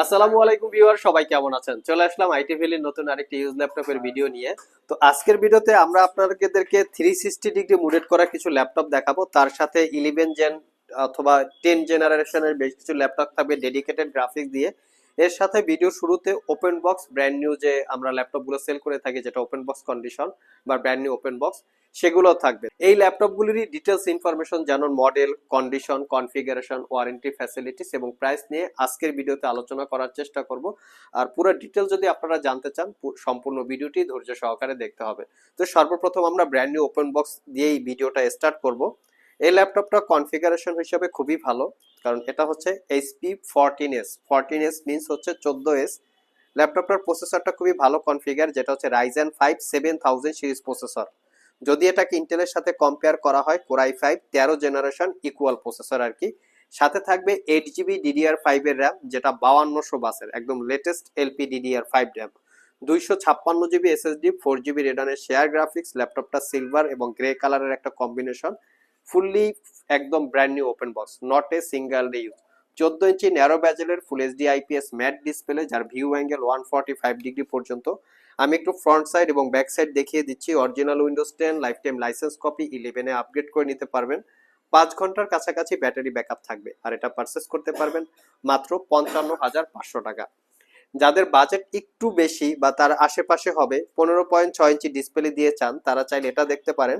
আসসালামু আলাইকুম ভিউয়ার, সবাই কেমন আছেন? চলে আসলাম আইটি ভ্যালির নতুন আরেকটি ইউজ ল্যাপটপের ভিডিও নিয়ে। তো আজকের ভিডিওতে আমরা আপনাদেরকে থ্রি সিক্সটি ডিগ্রি মুডেট করা কিছু ল্যাপটপ দেখাবো। তার সাথে ইলেভেন জেন অথবা 10 জেনারেশনের বেশ কিছু ল্যাপটপ থাকবে ডেডিকেটেড গ্রাফিক্স দিয়ে। এর সাথে ভিডিও শুরুতে ওপেন বক্স ব্র্যান্ড নিউ যে আমরা ল্যাপটপগুলো সেল করে থাকি, যেটা ওপেন বক্স কন্ডিশন বা ব্র্যান্ড নিউ ওপেন বক্স সেগুলো থাকবে। এই ল্যাপটপগুলিরই ডিটেলস ইনফরমেশন যেমন model condition configuration warranty facilities এবং প্রাইস নিয়ে আজকের ভিডিওতে আলোচনা করার চেষ্টা করব। আর পুরো ডিটেল যদি আপনারা জানতে চান সম্পূর্ণ ভিডিওটি ধৈর্য সহকারে দেখতে হবে। তো সর্বপ্রথম আমরা ব্র্যান্ড নিউ ওপেন বক্স দিয়েই ভিডিওটা স্টার্ট করব। এই ল্যাপটপটা কনফিগারেশন হিসাবে খুবই ভালো। কারণ এটা হচ্ছে HP fourteen S fourteen S means হচ্ছে চোদ্দ এস ল্যাপটপটার প্রসেসরটা খুবই ভালো কনফিগার যেটা হচ্ছে Ryzen five seven thousand series processor যদি এটাকে ইন্টেলের সাথে কম্পেয়ার করা হয় কোরাই ফাইভ তেরো জেনারেশন ইকুয়াল প্রসেসর আর কি। সাথে থাকবে এইট জিবি ডিডিআর ফাইভ এর র্যাম যেটা বাউান্নশো বাসের, একদম latest LP DDR five RAM দুইশো ছাপ্পান্ন জিবি এসএসডি ফোর জিবি রেডনের শেয়ার গ্রাফিক্স ল্যাপটপটা সিলভার এবং গ্রে কালারের একটা কম্বিনেশন ফুললি একদম brand new open box not a single use চোদ্দ ইঞ্চি narrow ব্যাজেলের full HD IPS matte display যার view angle one forty five degree পর্যন্ত। আমি একটু ফ্রন্ট সাইড এবং ব্যাক সাইড দেখিয়ে দিচ্ছি। Original Windows ten life time licence copy ইলেভেনে upgrade করে নিতে পারবেন। পাঁচ ঘণ্টার কাছাকাছি ব্যাটারি ব্যাকআপ থাকবে। আর এটা পারচেস করতে পারবেন মাত্র পঞ্চান্ন হাজার পাঁচশো টাকা। যাদের বাজেট একটু বেশি বা তার আশেপাশে হবে, পনেরো পয়েন্ট ছয় ইঞ্চি ডিসপ্লে দিয়ে চান, তারা চাইলে এটা দেখতে পারেন।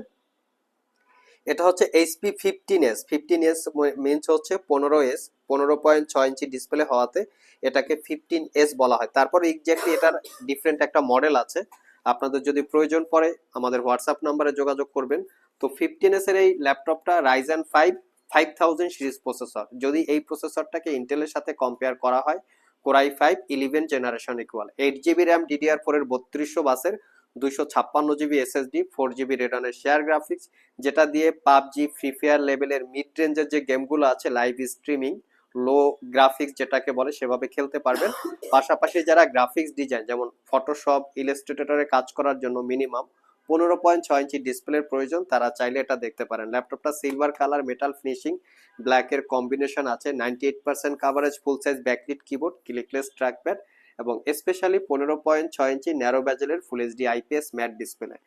এটা হচ্ছে HP fifteen S fifteen S means হচ্ছে পনেরো এস পনেরো পয়েন্ট ছয় ইঞ্চি ডিসপ্লে হওয়াতে এটাকে ফিফটিন এস বলা হয়। তারপর এক্স্যাক্টলি এটার ডিফারেন্ট একটা মডেল আছে। আপনাদের যদি প্রয়োজন পড়ে, আমাদের হোয়াটসঅ্যাপ নাম্বারে যোগাযোগ করবেন। তো ফিফটিন এস এর এই ল্যাপটপটা Ryzen five five thousand series processor যদি এই প্রসেসরটাকে ইন্টেলের সাথে কম্পেয়ার করা হয় core i five eleven generation equal eight GB RAM DDR four এর বত্রিশশো বাসের দুইশো ছাপ্পান্ন জিবি এসএসডি ফোর জিবি রেডনের শেয়ার গ্রাফিক্স যেটা দিয়ে পাবজি ফ্রি ফায়ার লেভেলের মিড রেঞ্জের যে গেমগুলো আছে লাইভ স্ট্রিমিং লো গ্রাফিক্স যেটাকে বলে, সেভাবে খেলতে পারবেন। পাশাপাশি যারা গ্রাফিক্স ডিজাইন যেমন ফটোশপ ইলাস্ট্রেটরে কাজ করার জন্য মিনিমাম পনেরো পয়েন্ট ছয় ইঞ্চি ডিসপ্লের প্রয়োজন, তারা চাইলে এটা দেখতে পারেন। ল্যাপটপটা সিলভার কালার মেটাল ফিনিশিং ব্ল্যাকের কম্বিনেশন আছে ninety eight percent coverage full size backlit keyboard clickless trackpad এবং স্পেশালি পনেরো পয়েন্ট ছয় ইঞ্চি narrow ব্যাজেলের full HD IPS matte display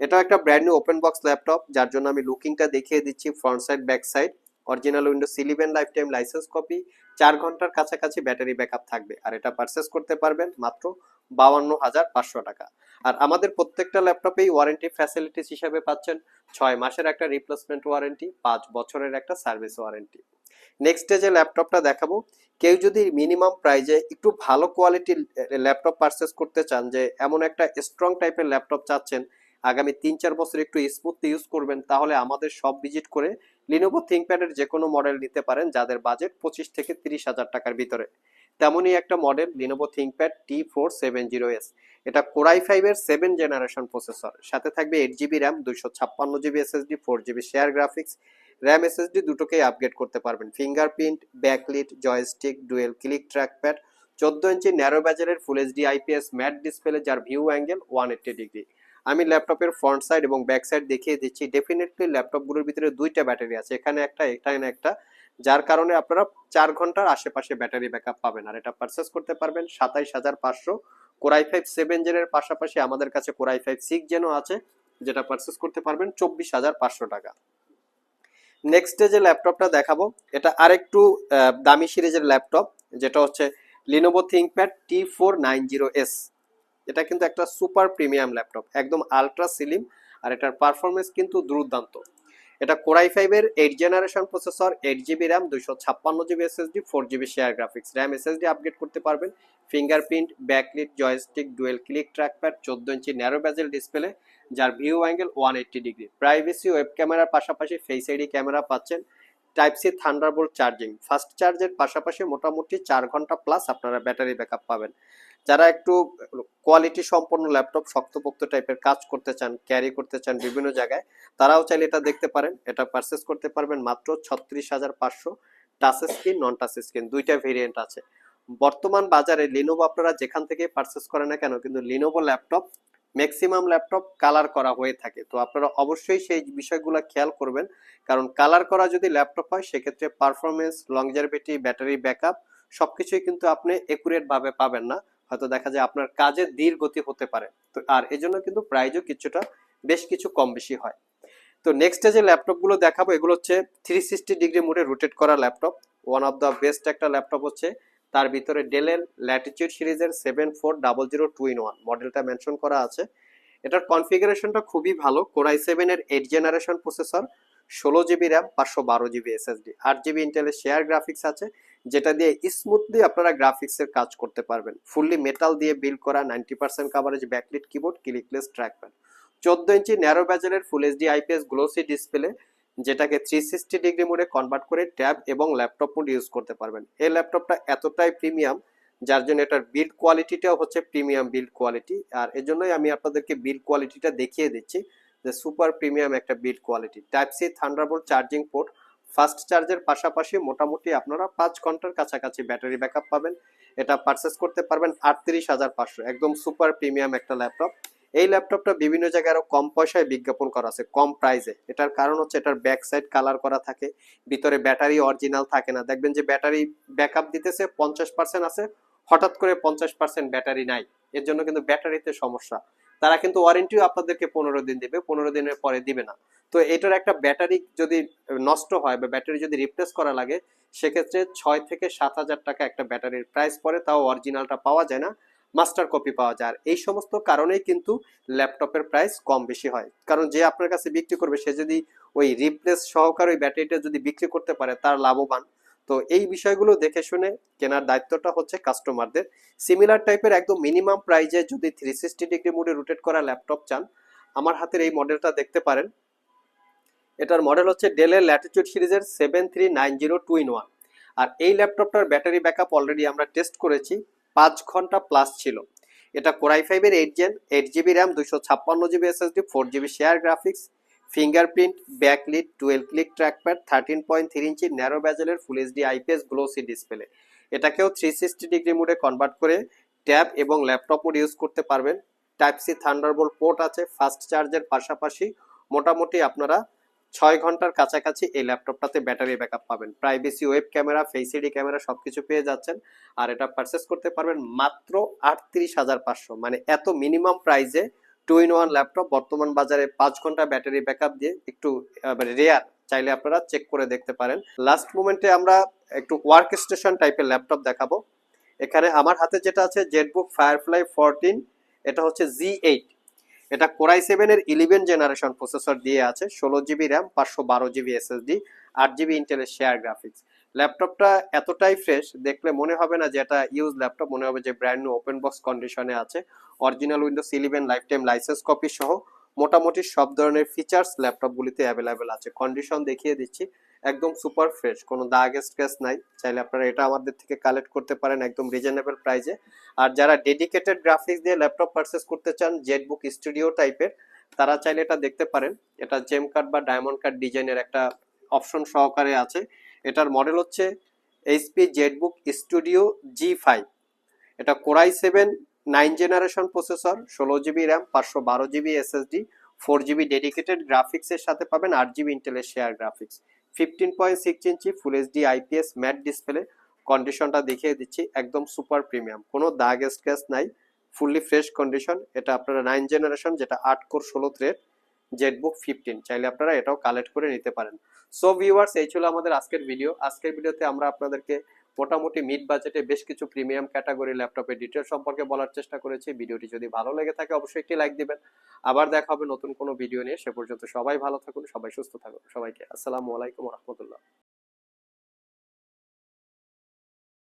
এটা একটা brand new open box laptop যার জন্য আমি লুকিংটা দেখিয়ে দিচ্ছি front side back side original Windows eleven life time licence copy চার ঘণ্টার কাছাকাছি ব্যাটারি ব্যাকআপ থাকবে। আর এটা পারচেস করতে পারবেন মাত্র বাউান্ন হাজার পাঁচশো টাকা। আর আমাদের প্রত্যেকটা ল্যাপটপেই ওয়ারেন্টি ফ্যাসিলিটিস হিসাবে পাচ্ছেন ছয় মাসের একটা রিপ্লেসমেন্ট ওয়ারেন্টি পাঁচ বছরের একটা সার্ভিস ওয়ারেন্টি নেক্সট যে ল্যাপটপটা দেখাবো। কেউ যদি মিনিমাম প্রাইজে একটু ভালো কোয়ালিটির ল্যাপটপ পারচেস করতে চান, যে এমন একটা স্ট্রং টাইপের ল্যাপটপ চাচ্ছেন, আগামী তিন চার বছর একটু স্মুথ ইউজ করবেন, তাহলে আমাদের সব ভিজিট করে লিনোভো থিঙ্কপ্যাডের যে কোনো মডেল নিতে পারেন, যাদের বাজেট পঁচিশ থেকে তিরিশ হাজার টাকার ভিতরে। তেমনই একটা model Lenovo ThinkPad T four seven zero S এটা কোরাই ফাইভের সেভেন জেনারেশন প্রসেসর সাথে থাকবে এইট জিবি র্যাম দুইশো ছাপ্পান্ন GB SSD four GB share graphics RAM SSD দুটোকেই আপগ্রেড করতে পারবেন। Fingerprint backlit joystick dual click trackpad চোদ্দ ইঞ্চি narrow ব্যাজারের full HD IPS matte display যার view angle one eighty degree আমি ল্যাপটপের ফ্রন্ট সাইড এবং ব্যাক সাইড দেখিয়ে দিচ্ছি। ডেফিনেটলি ল্যাপটপগুলোর ভিতরে দুইটা ব্যাটারি আছে। এখানে একটা এখানে একটা, যার কারণে আপনারা চার ঘণ্টার আশেপাশে ব্যাটারি ব্যাকআপ পাবেন। আর এটা পারচেস করতে পারবেন সাতাইশ হাজার পাঁচশো। কোরাই ফাইভ সেভেন জেনের পাশাপাশি আমাদের কাছে কোরাই ফাইভ সিক্স জেনও আছে, যেটা পারচেস করতে পারবেন চব্বিশ হাজার পাঁচশো টাকা। নেক্সট যে ল্যাপটপটা দেখাবো, এটা আরেকটু দামি সিরিজের ল্যাপটপ যেটা হচ্ছে Lenovo ThinkPad T four nine zero S এটা কিন্তু একটা সুপার প্রিমিয়াম ল্যাপটপ একদম আলট্রা সিলিম আর এটার পারফরমেন্স কিন্তু দুর্দান্ত। এটা কোরাই ফাইভের eight generation processor eight GB RAM দুইশো ছাপ্পান্ন GB SSD four GB share graphics RAM SSD upgrade করতে পারবেন। Fingerprint backlit joystick dual click trackpad চোদ্দ ইঞ্চি ন্যারো ব্যাজেল ডিসপ্লে যার view angle one eighty degree privacy web ক্যামেরার পাশাপাশি face ID camera পাচ্ছেন। Type C Thunderbolt charging fast চার্জের পাশাপাশি মোটামুটি চার ঘণ্টা প্লাস আপনারা ব্যাটারি ব্যাকআপ পাবেন। যারা একটু কোয়ালিটি সম্পন্ন ল্যাপটপ শক্তপোক্ত টাইপের কাজ করতে চান ক্যারি করতে চান বিভিন্ন জায়গায়, তারাও চাইলে এটা দেখতে পারেন। এটা পারচেস করতে পারবেন মাত্র ছত্রিশ হাজার পাঁচশো touch screen non touch screen দুইটা ভেরিয়েন্ট আছে। বর্তমান বাজারে লিনোভো আপনারা যেখান থেকে পারচেস করেন না কেন, কিন্তু Lenovo laptop maximum laptop colour করা হয়ে থাকে। তো আপনারা অবশ্যই সেই বিষয়গুলো খেয়াল করবেন। কারণ কালার করা যদি ল্যাপটপ হয়, সেক্ষেত্রে পারফরমেন্স লংজারভিটি ব্যাটারি ব্যাকআপ সবকিছুই কিন্তু আপনি একুরেট ভাবে পাবেন না। হয়তো দেখা যায় আপনার কাজের ধীর গতি হতে পারে। তো আর এজন্য কিন্তু প্রাইজও কিছুটা বেশ কিছু কম বেশি হয়। তো নেক্সট যে ল্যাপটপগুলো দেখাবো, এগুলো হচ্ছে থ্রি সিক্সটি ডিগ্রি মোডে রোটেট করা laptop one of the best একটা ল্যাপটপ হচ্ছে, তার ভিতরে ডেলের ল্যাটিচিউড সিরিজের seven four double zero two in one মডেলটা মেনশন করা আছে। এটার কনফিগারেশনটা খুবই ভালো কোরাই সেভেনের এইট জেনারেশন প্রসেসর ষোলো জিবি র্যাম পাঁচশো বারো জিবি এসএসডি আট জিবি ইন্টেলের শেয়ার গ্রাফিক্স আছে যেটা দিয়ে স্মুথলি আপনারা গ্রাফিক্সের কাজ করতে পারবেন। ফুললি মেটাল দিয়ে বিল করা ninety percent coverage backlit keyboard clickless trackpad চোদ্দ ইঞ্চি narrow ব্যাজেলের full HD IPS glossy display যেটাকে থ্রি সিক্সটি ডিগ্রি মোডে কনভার্ট করে ট্যাব এবং ল্যাপটপ মোড ইউজ করতে পারবেন। এই ল্যাপটপটা এতটাই প্রিমিয়াম যার জন্য এটার বিল্ড কোয়ালিটিটাও হচ্ছে প্রিমিয়াম বিল্ড কোয়ালিটি আর এজন্যই আমি আপনাদেরকে বিল্ড কোয়ালিটিটা দেখিয়ে দিচ্ছি যে সুপার প্রিমিয়াম একটা build quality type C thunderbolt charging port fast চার্জের পাশাপাশি মোটামুটি আপনারা পাঁচ ঘণ্টার কাছাকাছি ব্যাটারি ব্যাকআপ পাবেন। এটা পারচেস করতে পারবেন আটত্রিশ হাজার পাঁচশো। একদম সুপার প্রিমিয়াম একটা ল্যাপটপ এই ল্যাপটপটা বিভিন্ন জায়গায় আরও কম পয়সায় বিজ্ঞাপন করা আছে, কম প্রাইসে এটার কারণ হচ্ছে এটার ব্যাক সাইড কালার করা থাকে, ভিতরে ব্যাটারি অরিজিনাল থাকে না। দেখবেন যে ব্যাটারি ব্যাকআপ দিতেছে, পঞ্চাশ পার্সেন্ট আছে, হঠাৎ করে পঞ্চাশ পার্সেন্ট ব্যাটারি নাই। এর জন্য কিন্তু ব্যাটারিতে সমস্যা। তারা কিন্তু ওয়ারেন্টিও আপনাদেরকে পনেরো দিন দিবে, পনেরো দিনের পরে দিবে না। তো এটার একটা ব্যাটারি যদি নষ্ট হয় বা ব্যাটারি যদি রিপ্লেস করা লাগে, সেক্ষেত্রে ছয় থেকে সাত হাজার টাকা একটা ব্যাটারির প্রাইস পরে তাও অরিজিনালটা পাওয়া যায় না মাস্টার কপি পাওয়া যায়। আর এই সমস্ত কারণেই কিন্তু ল্যাপটপের প্রাইস কম বেশি হয়। কারণ যে আপনার কাছে বিক্রি করবে, সে যদি ওই রিপ্লেস সহকারে ওই ব্যাটারিটা যদি বিক্রি করতে পারে, তার লাভবান। তো এই বিষয়গুলো দেখে শুনে কেনার দায়িত্বটা হচ্ছে কাস্টমারদের সিমিলার টাইপের একদম মিনিমাম প্রাইজে যদি থ্রি সিক্সটি ডিগ্রি মোডে রোটেট করা ল্যাপটপ চান, আমার হাতের এই মডেলটা দেখতে পারেন। এটার মডেল হচ্ছে ডেলের ল্যাটিচিউড সিরিজের seven three nine zero two in one আর এই ল্যাপটপটার ব্যাটারি ব্যাকআপ অলরেডি আমরা টেস্ট করেছি, পাঁচ ঘণ্টা প্লাস ছিল। এটা কোরাই ফাইভের eight gen eight GB RAM দুশো ছাপ্পান্ন GB SSD four GB share graphics fingerprint, backlit twelve click trackpad thirteen point three inch narrow ব্যাজেলের full HD IPS glossy display এটাকেও থ্রি সিক্সটি ডিগ্রি মোডে convert করে tab এবং laptop mode use করতে পারবেন। Type C Thunderbolt port আছে fast চার্জের পাশাপাশি মোটামুটি আপনারা ছয় ঘণ্টার কাছাকাছি এই ল্যাপটপটাতে ব্যাটারি ব্যাকআপ পাবেন। Privacy web camera face ID camera সব কিছু পেয়ে যাচ্ছেন। আর এটা পারচেস করতে পারবেন মাত্র আটত্রিশ হাজার পাঁচশো। মানে এত মিনিমাম প্রাইসে টু ইন ওয়ান ল্যাপটপ বর্তমান বাজারে পাঁচ ঘণ্টা ব্যাটারি ব্যাকআপ দিয়ে একটু রেয়ার চাইলে আপনারা চেক করে দেখতে পারেন। লাস্ট মোমেন্টে আমরা একটু ওয়ার্ক স্টেশন টাইপের ল্যাপটপ দেখাবো। এখানে আমার হাতে যেটা আছে জেটবুক ফায়ারফ্লাই ফোরটিন এটা হচ্ছে জি এইট এটা কোরাই সেভেনের ইলেভেন জেনারেশন প্রসেসর দিয়ে আছে, ষোলো জিবি র্যাম পাঁচশো বারো জিবি এসএসডি আট জিবি ইন্টেলের শেয়ার গ্রাফিক্স ল্যাপটপটা এতটাই ফ্রেশ, দেখলে মনে হবে না যে এটা ইউজ ল্যাপটপ, মনে হবে যে ব্র্যান্ড নিউ ওপেন বক্স কন্ডিশনে আছে। Original Windows eleven lifetime license copy সহ মোটামুটি সব ধরনের ফিচার্স ল্যাপটপগুলিতে অ্যাভেলেবেল আছে। কন্ডিশন দেখিয়ে দিচ্ছি, একদম সুপার ফ্রেশ কোনো দাগ স্ক্র্যাচ নাই। চাইলে আপনারা এটা আমাদের থেকে কালেক্ট করতে পারেন একদম রিজনেবল প্রাইসে আর যারা ডেডিকেটেড গ্রাফিক্স দিয়ে ল্যাপটপ পারচেস করতে চান জেটবুক স্টুডিও টাইপের তারা চাইলে এটা দেখতে পারেন। এটা জেম কার্ড বা ডায়মন্ড কার্ড ডিজাইনের একটা অপশন সহকারে আছে। এটার মডেল হচ্ছে HP ZBook studio G five এটা core i seven nine generation processor ষোলো জিবি র্যাম পাঁচশো বারো GB SSD four GB dedicated গ্রাফিক্সের সাথে পাবেন, আট জিবি ইন্টেলের share graphics fifteen point six inch full HD IPS matte display কন্ডিশনটা দেখিয়ে দিচ্ছি, একদম সুপার প্রিমিয়াম কোনো দাগ স্ক্র্যাচ নাই ফুললি ফ্রেশ কন্ডিশন এটা আপনারা নাইন জেনারেশন যেটা আট কোর ষোলো থ্রেড জেটবুক ফিফটিন চাইলে আপনারা এটাও কালেক্ট করে নিতে পারেন। সো ভিউয়ার্স এই ছিল আমাদের আজকের ভিডিও আজকের ভিডিওতে আমরা আপনাদেরকে মোটামুটি মিড বাজেটে বেশ কিছু প্রিমিয়াম ক্যাটাগরি ল্যাপটপের ডিটেল সম্পর্কে বলার চেষ্টা করেছি। ভিডিওটি যদি ভালো লেগে থাকে, অবশ্যই একটি লাইক দিবেন। আবার দেখা হবে নতুন কোনো ভিডিও নিয়ে। সে পর্যন্ত সবাই ভালো থাকুন, সবাই সুস্থ থাকুন। সবাইকে আসসালামু আলাইকুম রহমতুল্লাহ।